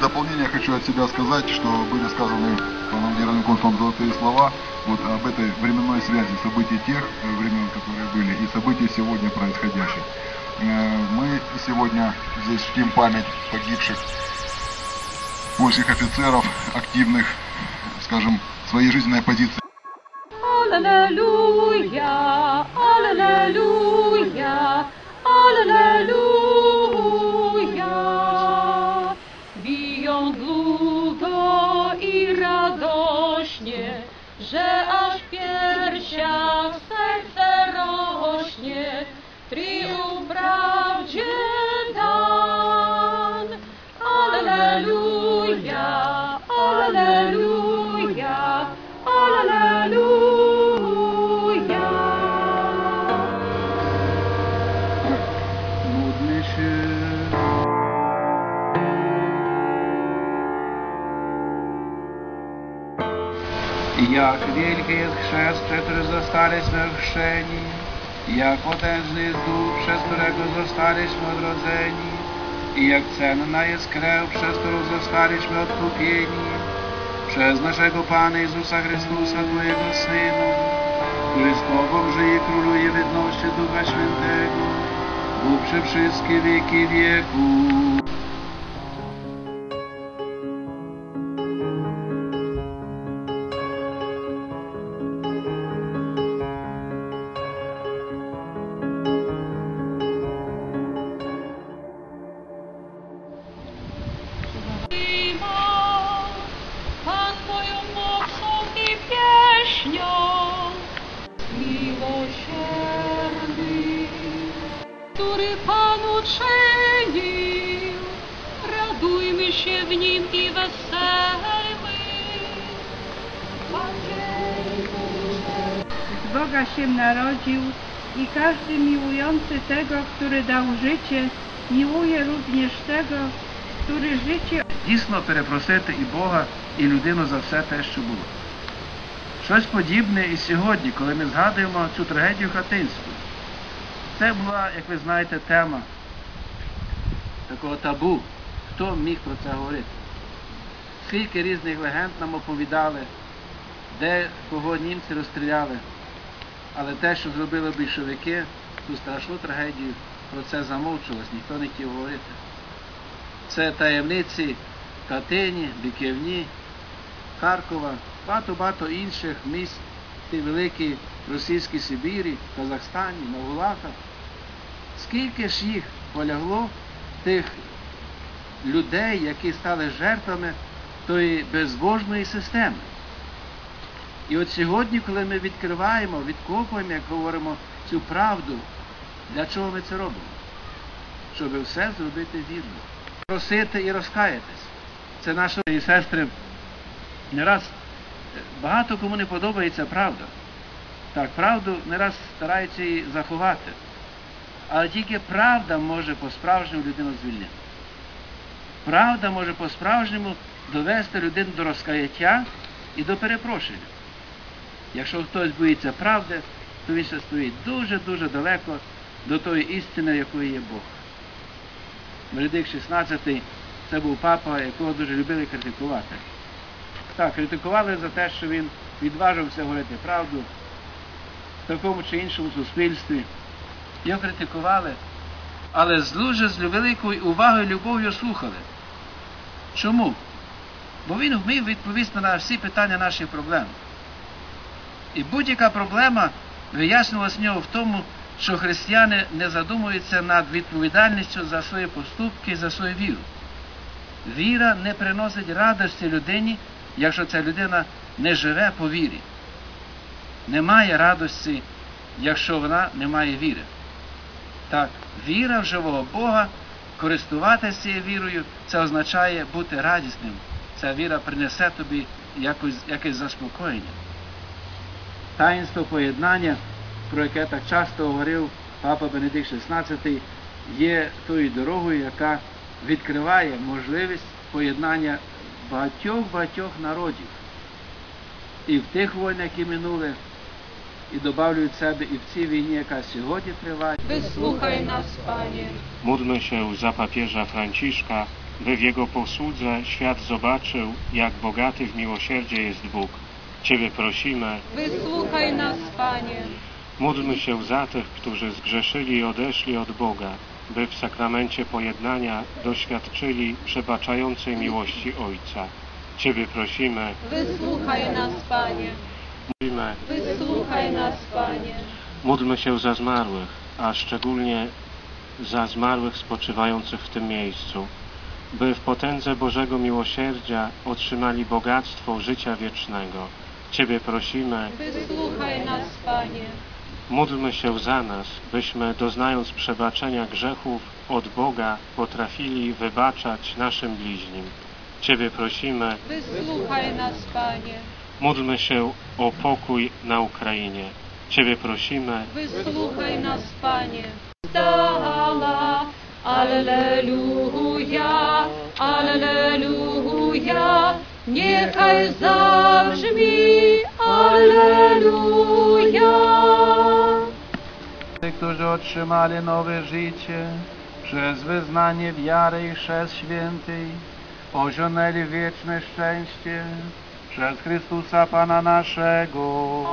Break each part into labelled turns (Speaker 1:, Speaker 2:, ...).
Speaker 1: в дополнение хочу от себя сказать, что были сказаны паном генеральным консулом золотые слова вот об этой временной связи событий тех э, времен, которые были, и событий сегодня происходящих. Э, Мы сегодня здесь чтим память погибших польских офицеров, активных, скажем, своей жизненной позиции.
Speaker 2: Alleluja, Alleluja, Alleluja,
Speaker 3: się. Jak wielki jest chrzest, przez który zostaliśmy chrzczeni, jak potężny jest duch, przez którego zostaliśmy odrodzeni, i jak cenna jest krew, przez którą zostaliśmy odkupieni, przez naszego Pana Jezusa Chrystusa, Twojego Syna, który z Tobą żyje króluje w jedności Ducha Świętego, Bóg przy wszystkie wieki wieku.
Speaker 2: Się
Speaker 4: narodził i każdy miłujący tego, który dał życie, miłuje również tego, który życie
Speaker 3: Дійсно перепросити і Бога, і людину за все те, що було. Щось подібне і сьогодні, коли ми згадуємо цю трагедію Хатинську. Це була, як ви знаєте, тема такого табу. Хто міг про це говорити? Скільки різних легенд нам оповідали, де кого німці розстріляли. Але те, що зробили більшовики, ту страшну трагедію, про це замовчувалось, ніхто не хотів говорити. Це таємниці Катині, Біківні, Харкова, багато-багато інших місць, ті великі російській Сибірі, Казахстані, на. Скільки ж їх полягло тих людей, які стали жертвами тої безбожної системи. І от сьогодні, коли ми відкриваємо, відкопуємо, як говоримо, цю правду, для чого ми це робимо? Щоб все зробити вірно. Просити і розкаятись. Це наші і сестри. Не раз багато кому не подобається правда. Так, правду не раз стараються її заховати. Але тільки правда може по-справжньому людину звільнити. Правда може по-справжньому довести людину до розкаяття і до перепрошення. Якщо хтось боїться правди, то він ще стоїть дуже-дуже далеко до тої істини, якою є Бог. Benedikt XVI це був папа, якого дуже любили критикувати. Так, критикували за те, що він відважився говорити правду в такому чи іншому суспільстві. Його критикували, але з дуже з великою увагою любов'ю слухали. Чому? Бо він вмів відповісти на всі питання наших проблем. І будь-яка проблема вияснилась в нього в тому, що християни не задумуються над відповідальністю за свої поступки, за свою віру. Віра не приносить радості людині, якщо ця людина не живе по вірі. Немає радості, якщо вона не має віри. Так, віра в живого Бога, користуватися цією вірою, це означає бути радісним. Ця віра принесе тобі якось, якесь заспокоєння. Таїнство поєднання, про яке так часто говорив папа Бенедикт XVI, є тою дорогою, яка відкриває можливість поєднання багатьох-багатьох народів. І в тих воїнах, які минули, і добавлю себе і в цій війні, яка сьогодні триває.
Speaker 2: Wysłuchaj nas, Panie.
Speaker 5: Módlmy się za papieża Franciszka, by w jego posłudze świat zobaczył, jak bogaty w miłosierdzie jest Bóg. Ciebie prosimy,
Speaker 2: Wysłuchaj nas, Panie.
Speaker 5: módlmy się za tych, którzy zgrzeszyli i odeszli od Boga, by w sakramencie pojednania doświadczyli przebaczającej miłości Ojca. Ciebie prosimy,
Speaker 2: Wysłuchaj nas, Panie.
Speaker 5: mówimy,
Speaker 2: Wysłuchaj nas, Panie.
Speaker 5: módlmy się za zmarłych, a szczególnie za zmarłych spoczywających w tym miejscu, by w potędze Bożego Miłosierdzia otrzymali bogactwo życia wiecznego. Ciebie prosimy,
Speaker 2: Wysłuchaj nas, Panie.
Speaker 5: módlmy się za nas, byśmy doznając przebaczenia grzechów od Boga potrafili wybaczać naszym bliźnim. Ciebie prosimy,
Speaker 2: Wysłuchaj nas, Panie.
Speaker 5: módlmy się o pokój na Ukrainie. Ciebie prosimy,
Speaker 2: Wysłuchaj nas, Panie. Stala, Alleluja, Alleluja, niechaj zabrzmi Alleluja.
Speaker 3: Którzy otrzymali nowe życie przez wyznanie wiary i chrzest święty, osiągnęli wieczne szczęście przez Chrystusa Pana naszego.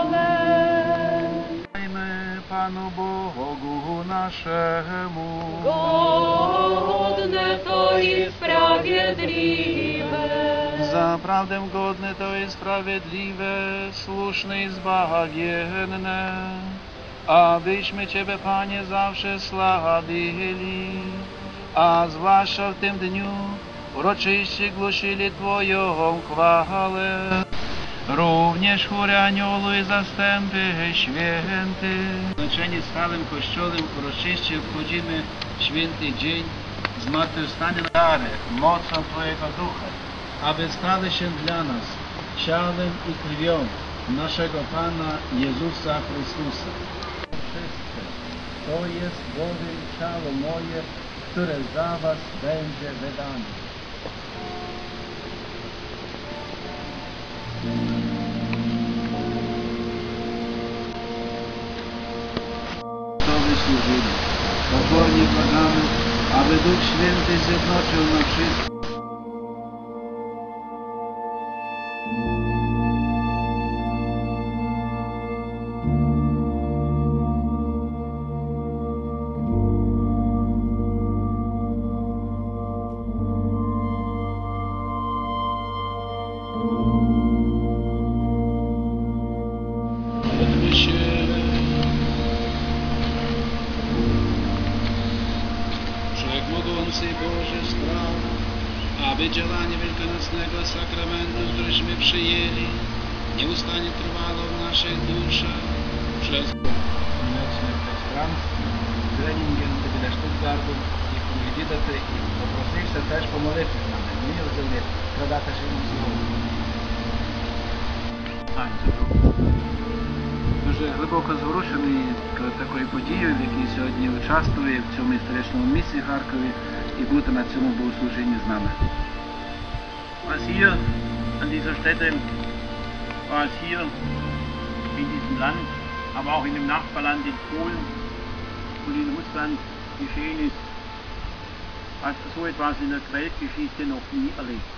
Speaker 2: Amen.
Speaker 3: Dajmy Panu Bogu naszemu.
Speaker 2: Godne to i sprawiedliwe.
Speaker 3: Zaprawdę godne to jest sprawiedliwe, słuszne i zbawienne, abyśmy Ciebie, Panie, zawsze sławili, a zwłaszcza w tym dniu uroczyście głosili Twoją chwałę. Również chóry aniołu i zastępy święty. Znaczenie stałym Kościołem uroczyście obchodzimy święty dzień zmartwychwstania dary, mocą Twojego Ducha, aby stały się dla nas ciałem i krwią naszego Pana Jezusa Chrystusa. Wszyscy, to jest Boże i ciało moje, które za Was będzie wydane. Pokornie błagamy, aby Duch Święty zjednoczył nam wszystkich. Działanie wielkanocnego sakramentu, któryśmy przyjęli, nieustannie trwało w naszych duszach przez przez Franz, treningen біля Штутгарду і відвідати і попросився теж помолитися з нами. Ми взяли продати живу сьогодні. Дуже глибоко зворушений такою подією, в якій сьогодні участвує в цьому історичному місці Харкові і бути на цьому богослужінні з нами.
Speaker 6: Was hier an dieser Stätte, was hier in diesem Land, aber auch in dem Nachbarland in Polen und in Russland geschehen ist, hat so etwas in der Weltgeschichte noch nie erlebt.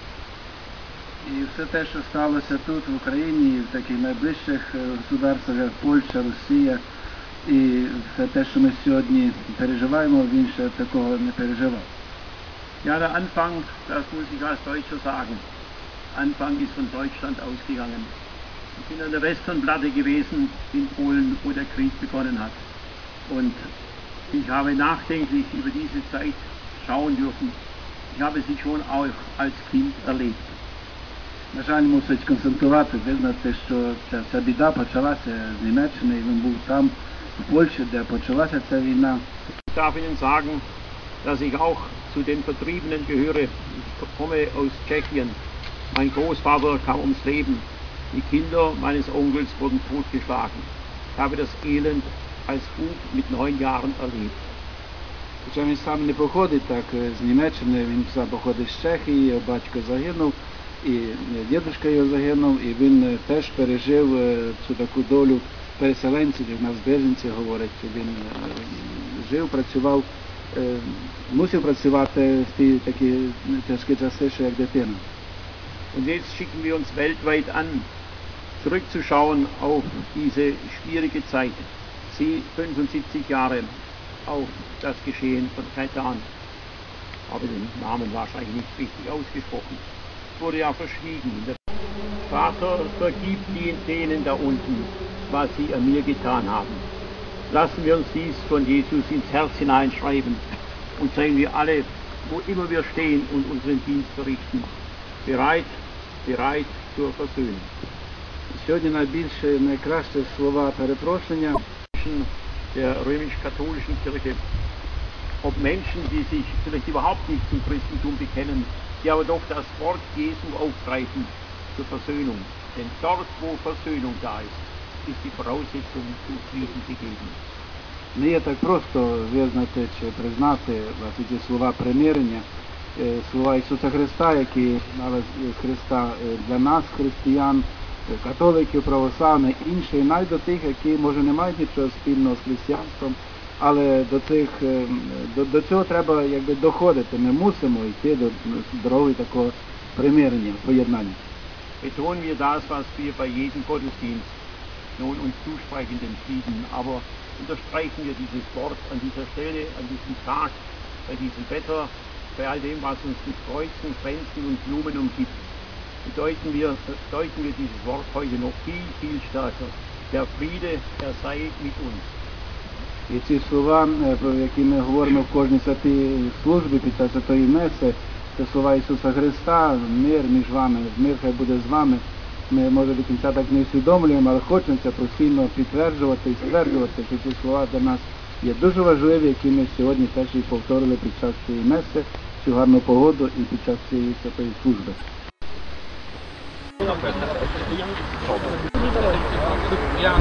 Speaker 3: І все те, що сталося тут, в Україні, в таких найближчих е, государствах, як Польща, Росія, і все те, що ми сьогодні переживаємо, він ще такого не переживав.
Speaker 6: Ja, der Anfang, das muss ich als Deutscher sagen, Anfang ist von Deutschland ausgegangen. Ich bin an der Westernplatte gewesen in Polen, wo der Krieg begonnen hat. Und ich habe nachdenklich über diese Zeit schauen dürfen. Ich habe sie schon auch als Kind erlebt.
Speaker 3: На жаль, мусить констатувати, визнати, що ця, ця біда почалася з Німеччини, і він був там, у Польщі, де почалася ця війна.
Speaker 6: Ich darf Ihnen sagen, dass ich auch zu den Vertriebenen gehöre. Ich komme aus Tschechien. Mein Großvater kam ums Leben. Die Kinder meines Onkels wurden totgeschlagen. Ich habe das Elend als Bub mit neun Jahren erlebt.
Speaker 3: Хоча він сам не походить так з Німеччини, він сам походить з Чехії, його батько загинув, і дідусь його загинув, і він теж пережив цю таку долю переселенців, як нас біженці говорять, він жив, працював, мусив працювати в ті такі тяжкі часи, ще як дитина.
Speaker 6: Und jetzt schicken wir uns weltweit an, zurückzuschauen auf diese schwierige Zeit. Sie 75 Jahre auf das Geschehen von Kaitan. Habe den Namen wahrscheinlich nicht richtig ausgesprochen. Wurde ja verschwiegen. Der Vater vergibt die- denen da unten, was sie an mir getan haben. Lassen wir uns dies von Jesus ins Herz hineinschreiben und seien wir alle, wo immer wir stehen und unseren Dienst verrichten, bereit, bereit zur Versöhnung.
Speaker 3: Сьогодні найбільше, найкраще слова перепрошення
Speaker 6: Menschen der römisch-katholischen Kirche, ob Menschen, die sich vielleicht überhaupt nicht zum Christentum bekennen, die aber doch das Wort Jesu aufgreifen zur Versöhnung. Denn dort, wo Versöhnung da ist, die Voraussetzung zu Frieden gegeben.
Speaker 3: Не є так просто визнати чи признати ці слова примирення, е, слова Ісуса Христа, які знали Христа е, для нас, християн, е, католиків, православних, інших, навіть до тих, які може не мають нічого спільного з християнством, але до цих до, до цього треба якби доходити. Ми мусимо йти до дороги такого примирення, поєднання.
Speaker 6: Betonen wir das, was wir bei jedem Gottesdienst nun uns zusprechen, den Frieden, aber unterstreichen wir dieses Wort an dieser Stelle, an diesem Tag, bei diesem Wetter, bei all dem, was uns mit Kreuzen, Kränzen und Blumen umgibt. Bedeuten wir, deuten wir dieses Wort heute noch viel, viel stärker. Der Friede, er sei mit uns.
Speaker 3: І ці слова, е, про які ми говоримо в кожній святій службі під час святої меси, це слова Ісуса Христа, мир між вами, мир хай буде з вами. Ми, може, до кінця так не усвідомлюємо, але хочемо це постійно підтверджувати і стверджувати, що ці слова для нас є дуже важливі, які ми сьогодні теж і повторили під час цієї меси, цю гарну погоду і під час цієї святої служби.
Speaker 7: Ja,